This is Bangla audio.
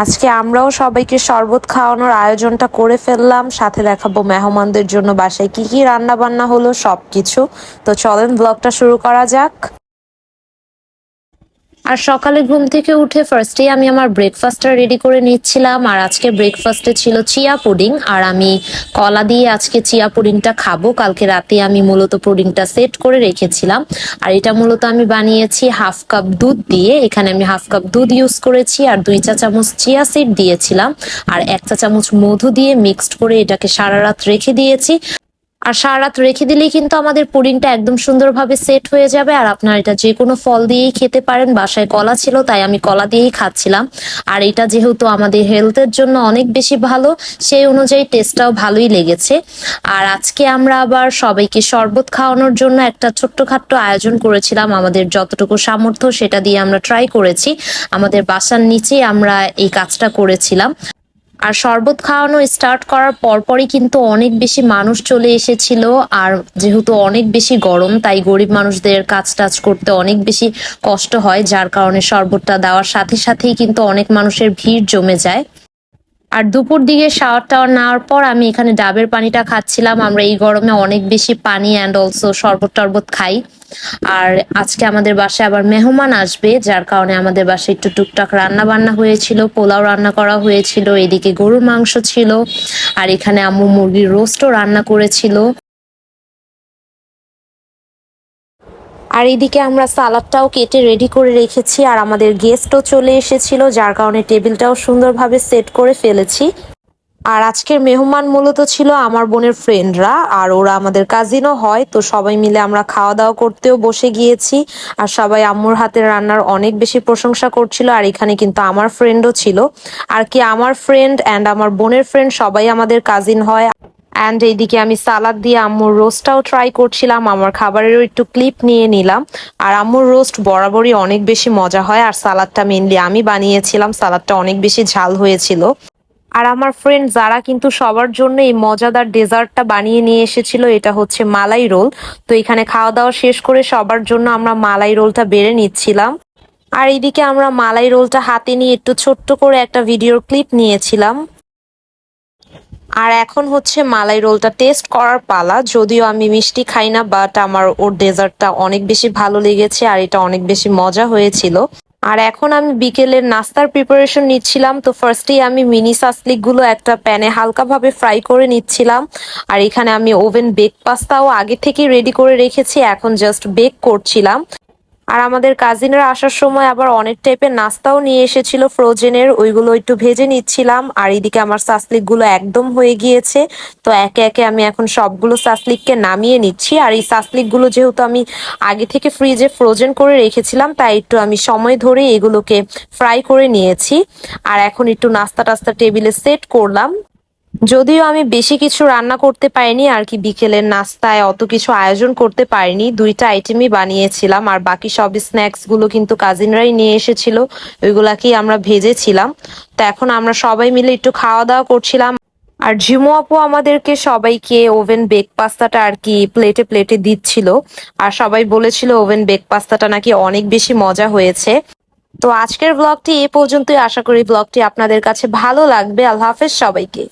আজকে আমরাও সবাইকে শরবত খাওয়ানোর আয়োজনটা করে ফেললাম। সাথে দেখাবো মেহমানদের জন্য বাসায় কি কি রান্না বান্না হলো, সবকিছু। তো চলেন ব্লগটা শুরু করা যাক। আর সকালে ঘুম থেকে উঠে ফার্স্টেই আমি আমার ব্রেকফাস্টটা রেডি করে নিচ্ছিলাম, আর আজকে ব্রেকফাস্টে ছিল চিয়া পুডিং আর আমি কলা দিয়ে আজকে চিয়া পুডিংটা খাব। কালকে রাতে আমি মূলত পুডিংটা সেট করে রেখেছিলাম, আর এটা মূলত আমি বানিয়েছি হাফ কাপ দুধ দিয়ে। এখানে আমি হাফ কাপ দুধ ইউজ করেছি, আর দুই চা চামচ চিয়া সিড দিয়েছিলাম, আর এক চা চামচ মধু দিয়ে মিক্সড করে এটাকে সারা রাত রেখে দিয়েছি। আর সারা রাত রেখে দিলেই কিন্তু আমাদের পুডিংটা একদম সুন্দরভাবে সেট হয়ে যাবে। আর আপনার এটা যে কোনো ফল দিয়েই খেতে পারেন। বাসায় কলা ছিল, তাই আমি কলা দিয়েই খাচ্ছিলাম। আর এটা যেহেতু আমাদের হেলথের জন্য অনেক বেশি ভালো, সেই অনুযায়ী টেস্টটাও ভালোই লেগেছে। আর আজকে আমরা আবার সবাইকে শরবত খাওয়ানোর জন্য একটা ছোট্টখাট্ট আয়োজন করেছিলাম। আমাদের যতটুকু সামর্থ্য সেটা দিয়ে আমরা ট্রাই করেছি। আমাদের বাসার নিচেই আমরা এই কাজটা করেছিলাম। আর শরবত খাওয়ানো স্টার্ট করার পরপরই কিন্তু অনেক বেশি মানুষ চলে এসেছিল। আর যেহেতু অনেক বেশি গরম, তাই গরিব মানুষদের কাজ টাজ করতে অনেক বেশি কষ্ট হয়। যার কারণে শরবতটা দেওয়ার সাথে সাথেই কিন্তু অনেক মানুষের ভিড় জমে যায়। আর দুপুর দিকে শাওয়ার টাওয়ার নেওয়ার পর আমি এখানে ডাবের পানিটা খাচ্ছিলাম। আমরা এই গরমে অনেক বেশি পানি অ্যান্ড অলসো শরবত টরবত খাই। আর আজকে আমাদের বাসায় আবার মেহমান আসবে, যার কারণে আমাদের বাসায় একটু টুকটাক রান্না বান্না হয়েছিল, পোলাও রান্না করা হয়েছিল, এদিকে গরুর মাংস ছিল, আর এখানে আম্মু মুরগির রোস্টও রান্না করেছিল। আর এদিকে আমরা সালাদটাও কেটে রেডি করে রেখেছি, আর আমাদের গেস্টও চলে এসেছিল, যার কারণে টেবিলটাও সুন্দরভাবে সেট করে ফেলেছি। আর আজকের মেহমান মূলত ছিল আমার বোনের ফ্রেন্ডরা আর ওরা আমাদের কাজিনও হয়, তো সবাই মিলে আমরা খাওয়া দাওয়া করতেও বসে গিয়েছি। আর সবাই আম্মুর হাতের রান্নার অনেক বেশি প্রশংসা করছিল, আর এখানে কিন্তু আমার ফ্রেন্ডও ছিল। আর কি আমার ফ্রেন্ড অ্যান্ড আমার বোনের ফ্রেন্ড সবাই আমাদের কাজিন হয়। অ্যান্ড এইদিকে আমি সালাদ দিয়ে আম্মুর রোস্টটাও ট্রাই করছিলাম, আমার খাবারেরও একটু ক্লিপ নিয়ে নিলাম। আর আম্মুর রোস্ট বরাবরই অনেক বেশি মজা হয়, আর সালাদটা মেনলি আমি বানিয়েছিলাম, সালাদটা অনেক বেশি ঝাল হয়েছিল। আর আমার ফ্রেন্ড যারা কিন্তু সবার জন্য এই মজাদার ডেজার্টটা বানিয়ে নিয়ে এসেছিল, এটা হচ্ছে মালাই রোল। তো এখানে খাওয়া দাওয়া শেষ করে সবার জন্য আমরা মালাই রোলটা বেড়ে নিচ্ছিলাম। আর এইদিকে আমরা মালাই রোলটা হাতে নিয়ে একটু ছোট্ট করে একটা ভিডিওর ক্লিপ নিয়েছিলাম। আর এখন হচ্ছে মালাই রোলটা টেস্ট করার পালা। যদিও আমি মিষ্টি খাই না বাট আমার ওর ডেজার্টটা অনেক বেশি ভালো লেগেছে আর এটা অনেক বেশি মজা হয়েছিল। আর এখন আমি বিকেলের নাস্তার প্রিপারেশন নিচ্ছিলাম, তো ফার্স্টেই আমি মিনি সাসলিকগুলো একটা প্যানে হালকাভাবে ফ্রাই করে নিচ্ছিলাম। আর এখানে আমি ওভেন বেক পাস্তাও আগে থেকে রেডি করে রেখেছি, এখন জাস্ট বেক করছিলাম। আর আমাদের কাজিনরা আসার সময় আবার অনেক টাইপের নাস্তাও নিয়ে এসেছিল ফ্রোজেনের ওইগুলো একটু ভেজে নিচ্ছিলাম। আর এদিকে আমার সাসলিকগুলো একদম হয়ে গিয়েছে। তো একে একে আমি এখন সবগুলো সাসলিককে নামিয়ে নিচ্ছি। আর এই সাসলিকগুলো যেহেতু আমি আগে থেকে ফ্রিজে ফ্রোজেন করে রেখেছিলাম, তাই একটু আমি সময় ধরে এগুলোকে ফ্রাই করে নিয়েছি। আর এখন একটু নাস্তা টাস্তা টেবিলে সেট করলাম। যদিও আমি বেশি কিছু রান্না করতে পারিনি, আর কি বিকেলের নাস্তায় অত কিছু আয়োজন করতে পারিনি। দুইটা আইটেমই বানিয়েছিলাম, আর বাকি সব স্ন্যাক্সগুলো কিন্তু কাজিনরাই নিয়ে এসেছিল, ওইগুলাকেই আমরা ভেজেছিলাম। তো এখন আমরা সবাই মিলে একটু খাওয়া দাওয়া করছিলাম। আর ঝিমু আপু আমাদেরকে সবাইকে ওভেন বেক পাস্তাটা আর কি প্লেটে প্লেটে দিচ্ছিল। আর সবাই বলেছিল ওভেন বেক পাস্তাটা নাকি অনেক বেশি মজা হয়েছে। তো আজকের ব্লগটি এ পর্যন্তই। আশা করি ব্লগটি আপনাদের কাছে ভালো লাগবে। আল্লাহ হাফেজ সবাইকে।